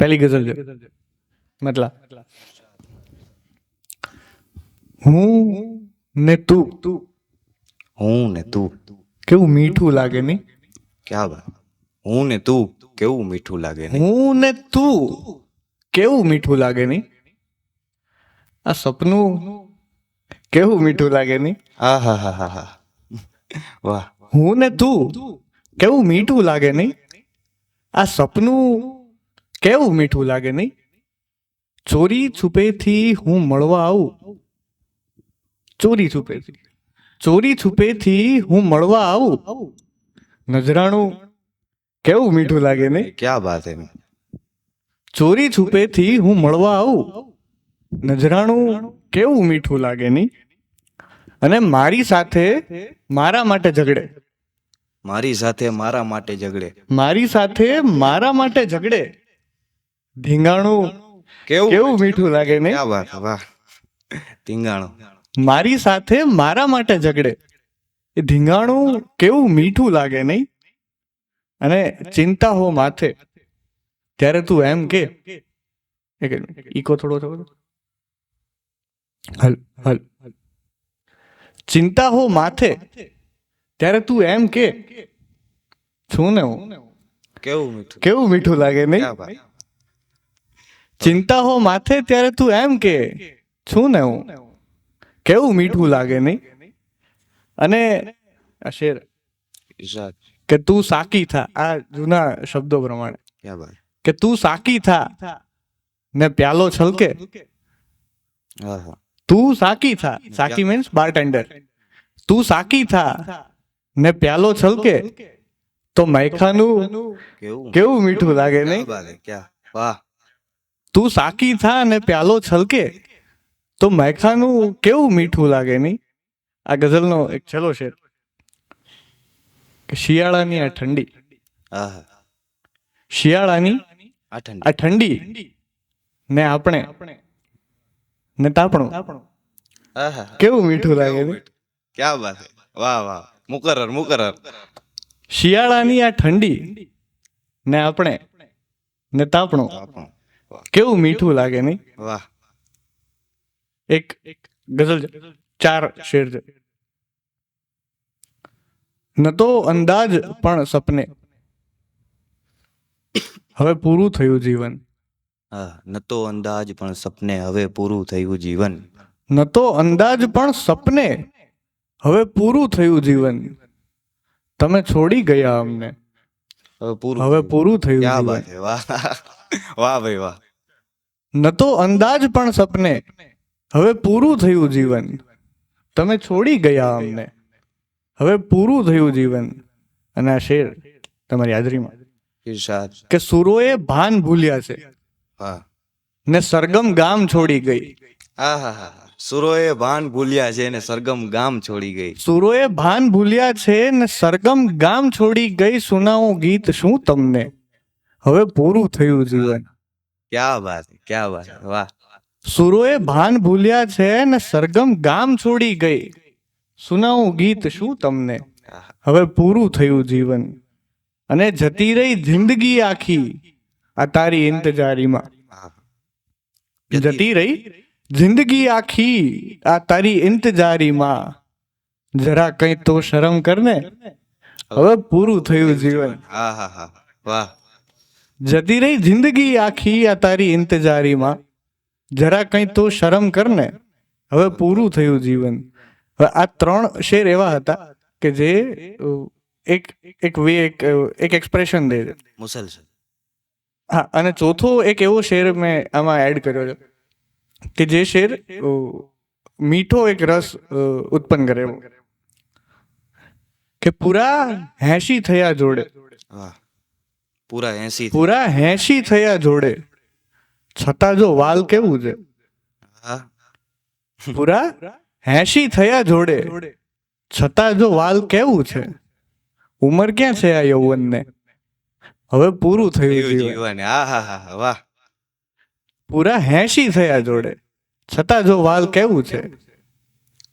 પહેલી ગઝલ જો. મતલબ હું ને તું. હું ને તું. કેવું મીઠું લાગે નહીં? ક્યાં વાત? હું ને તું. કેવું મીઠું લાગે નહીં? હું ને તું. કેવું મીઠું લાગે નહીં? આ સપનું કેવું મીઠું લાગે નહીં? હા હા હા હા હા વાહ. હું ને તું. કેવું મીઠું લાગે નહીં? આ સપનું કેવું મીઠું લાગે નહીં? ચોરી છુપેથી હું મળવા આવું. ચોરી છુપેથી. ચોરી છુપેથી હું મળવા આવું. નજરાણું કેવું મીઠું લાગે નહીં? ક્યાં વાત એમ? ચોરી છુપેથી હું મળવા આવું. નજરાણું કેવું મીઠું લાગે નહીં? અને મારી સાથે મારા માટે ઝઘડે. મારી સાથે મારા માટે ઝઘડે. મારી સાથે મારા માટે ઝઘડે? ધીંગાણું. કેવું? કેવું મીઠું લાગે ને આ વાત? વાહ. ધીંગાણું. મારી સાથે મારા માટે ઝઘડે. એ ધીંગાણું કેવું મીઠું લાગે નહીં? અને ચિંતા હો માથે. ત્યારે તું એમ કે એક ઈકો થોડો થોડો હલ હલ. ચિંતા હો માથે. ત્યારે તું એમ કે છું ને હું? કેવું મીઠું? કેવું મીઠું લાગે નહીં? ચિંતા હો માથે ત્યારે તું એમ કે છું ને હું? કેવું મીઠું લાગે નહીં? અને શેર કે તું સાકી થા આ જૂના શબ્દો પ્રમાણે. કે તું સાકી થા ને પ્યાલો છલકે. તું સાકી થા સાકી મીન્સ બારટેન્ડર તું સાકી થા ને પ્યાલો છલકે. તો મૈખાનું કેવું? મીઠું લાગે નહીં? વાહ. તું સાકી થા ને પ્યાલો છલકે. તો મૈખાનું કેવું મીઠું લાગે નહીં? આ ગઝલનો એક છેલ્લો શેર. શિયાળાની આ ઠંડી. શિયાળાની આ ઠંડી. ને આપણે ને તાપણું. કેવું મીઠું લાગે ક્યાં બાત વાહ વાહ. મુકરર મુકરર. શિયાળાની આ ઠંડી ને આપણે ને તાપણું કેવું મીઠું લાગે નહીં? વાહ. એક ગઝલ ચાર શેર છે. ન તો અંદાજ પણ સપને. હવે પૂરું થયું જીવન. હા ન તો અંદાજ પણ સપને હવે પૂરું થયું જીવન. ન તો અંદાજ પણ સપને. હવે પૂરું થયું જીવન. તમે છોડી ગયા અમને. હવે પૂરું હવે પૂરું થયું ક્યાં બાત હે વાહ. વાહ ભાઈ વાહ. ન તો અંદાજ પણ સપને. હવે પૂરું થયું જીવન. તમે છોડી ગયા અમને. હવે પૂરું થયું જીવન. અને આ શેર તમારી હાજરીમાં. કે સુરોએ ભાન ભૂલ્યા છે. હા. ને સરગમ ગામ છોડી ગઈ. હા હા હા. સુરોએ ભાન ભૂલ્યા છે ને સરગમ ગામ છોડી ગઈ. સુરોએ ભાન ભૂલ્યા છે ને સરગમ ગામ છોડી ગઈ સુનાવું ગીત શું તમને? હવે પૂરું થયું જીવન. ક્યાં વાત ક્યાં વાત વાહ. સુરોએ ભાન ભૂલ્યા છે ને સરગમ ગામ છોડી ગઈ. સુનાવું ગીત શું તમને? હવે પૂરું થયું જીવન. અને જતી રહી જિંદગી આખી આ તારી ઇંતજારીમાં. જતી રહી જિંદગી આખી આ તારી ઇંતજારીમાં જરા કઈ તો શરમ કરને. હવે પૂરું થયું જીવન. હા હા હા. વાહ. જતી રહી જિંદગી આખી આ તારી ઇંતજારીમાં. જરા કઈ તો શરમ કરને. હવે પૂરું થયું જીવન. હવે આ ત્રણ શેર એવા હતા કે જે એક એક વે એક એક એક્સપ્રેશન દે છે. મુસલસલ. હા અને ચોથો એક એવો શેર મેં આમાં એડ કર્યો છે. કે જે શેર મીઠો એક રસ ઉત્પન્ન કરે કે પૂરા હેસી થયા જોડે. પૂરા હેસી પૂરા હેસી થયા જોડે. છતાં જો વાલ કેવું છે? પૂરા હેસી થયા જોડે. છતાં જો વાલ કેવું છે? ઉંમર ક્યાં છે આ યૌવનને? હવે પૂરું થયું જીવન. હા હા હા, વાહ. પૂરા હેશી થયા જોડે છતાં જો વાલ કેવું છે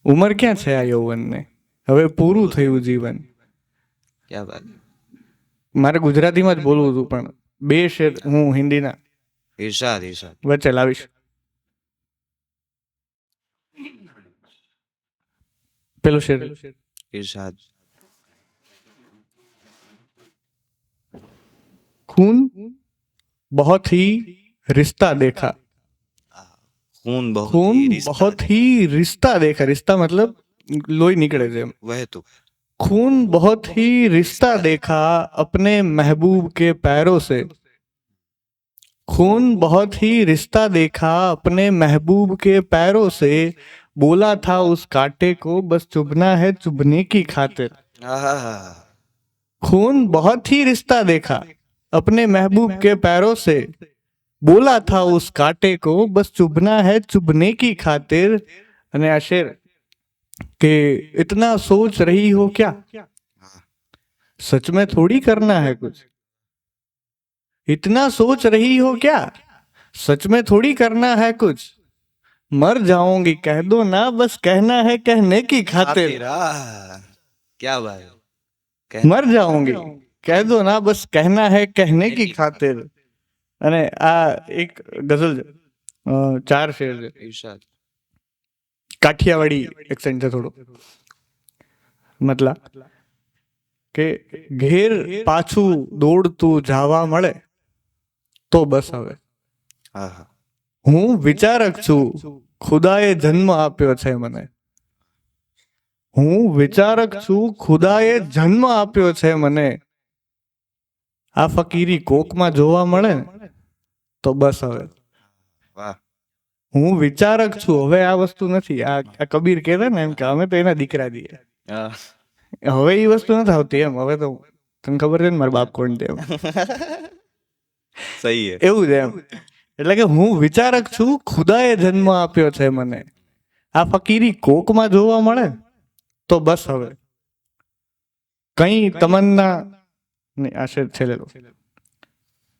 ઉંમર ક્યાં છે આ યૌવનને હવે પૂરું થયું જીવન ક્યાં બાત મારે ગુજરાતીમાં જ બોલવું હતું પણ બે શેર હું હિન્દીના ઈર્ષાદ ઈર્ષાદ વચ્ચે લાવીશ પેલો શેર ઈર્ષાદ खून बहुत ही रिश्ता देखा। खून खून बहुत ही रिश्ता देखा। रिश्ता मतलब लोई निकले थे वह तो। खून बहुत ही रिश्ता देखा अपने महबूब के पैरों से। खून बहुत ही रिश्ता देखा अपने महबूब के पैरों से। बोला था उस कांटे को बस चुभना है चुभने की खातिर। खून बहुत ही रिश्ता देखा अपने महबूब के पैरों से। बोला था उस कांटे को बस चुभना है चुभने की खातिर અને આ શેર કે इतना सोच रही हो क्या सच में थोड़ी करना है कुछ इतना सोच रही हो क्या सच में थोड़ी करना है कुछ मर जाऊंगी कह दो ना बस कहना है कहने की खातिर क्या भाई मर जाऊंगी कह दो ना बस कहना है कहने की खातिर અને આ એક ગઝલ છે. ચાર શેર છે. કાઠિયાવાડી એક્સેન્ટ છે થોડો. મતલા. કે ઘેર પાછું દોડતું જાવા મળે તો બસ હવે હું વિચારક છું ખુદાએ જન્મ આપ્યો છે મને. હું વિચારક છું ખુદાએ જન્મ આપ્યો છે મને. આ ફકીરી કોકમાં જોવા મળે ને તો બસ હવે. વાહ. હું વિચારક છું હવે આ વસ્તુ નથી. આ કબીર કહેતા ને એમ કે અમે તો એના દીકરા દઈએ હવે એ વસ્તુ નથી આવતી એમ હવે તો તને ખબર છે ને મારા બાપ કોણ છે એમ. સહી એવું છે એમ. એટલે કે હું વિચારક છું ખુદાએ જન્મ આપ્યો છે મને. આ ફકીરી કોકમાં જોવા મળે તો બસ હવે. કઈ તમન્ના નહીં આ શેર છેલ્લેલો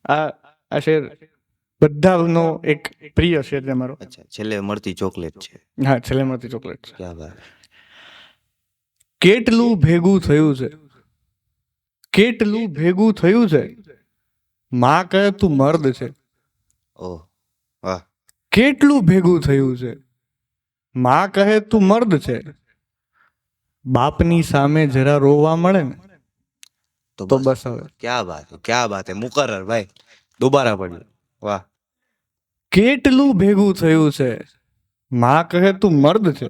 આ આ શેર બધાનો એક પ્રિય છે છે મારો. અચ્છા છેલ્લે મળતી ચોકલેટ છે. હા છેલ્લે મળતી ચોકલેટ છે. ક્યા વાત. કેટલું ભેગું થયું છે? કેટલું ભેગું થયું છે? માં કહે તું મર્દ છે. ઓહ વાહ. કેટલું ભેગું થયું છે? માં કહે તું મર્દ છે. બાપની સામે જરા રોવા મળે ને તો બસ હવે. ક્યાં વાત ક્યાં વાત હે? મુકરર ભાઈ. દોબારા પડ્યું. વાહ. કેટલું ભેગું થયું છે? માં કહે તું મર્દ છે.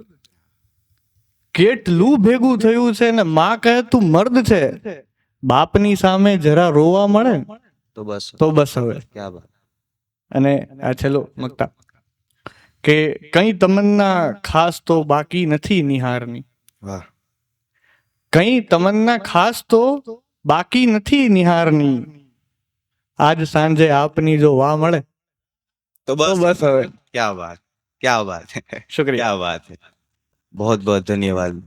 કેટલું ભેગું થયું છે ને માં કહે તું મર્દ છે? બાપની સામે જરા રોવા મળે તો બસ. તો બસ હવે. અને આ છેલ્લો મકતા. કે કઈ તમન્ના ખાસ તો બાકી નથી નિહારની. વાહ. કઈ તમન્ના ખાસ તો બાકી નથી નિહારની. આજ સાંજે આપની જો વાહ મળે. તો તો બસ બસ હવે क्या बात क्या बात है શુક્રિયા क्या बात है बहुत बहुत धन्यवाद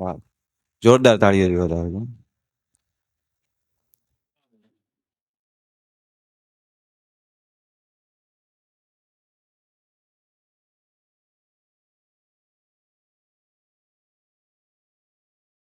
वाह जोरदार ताड़ियों बता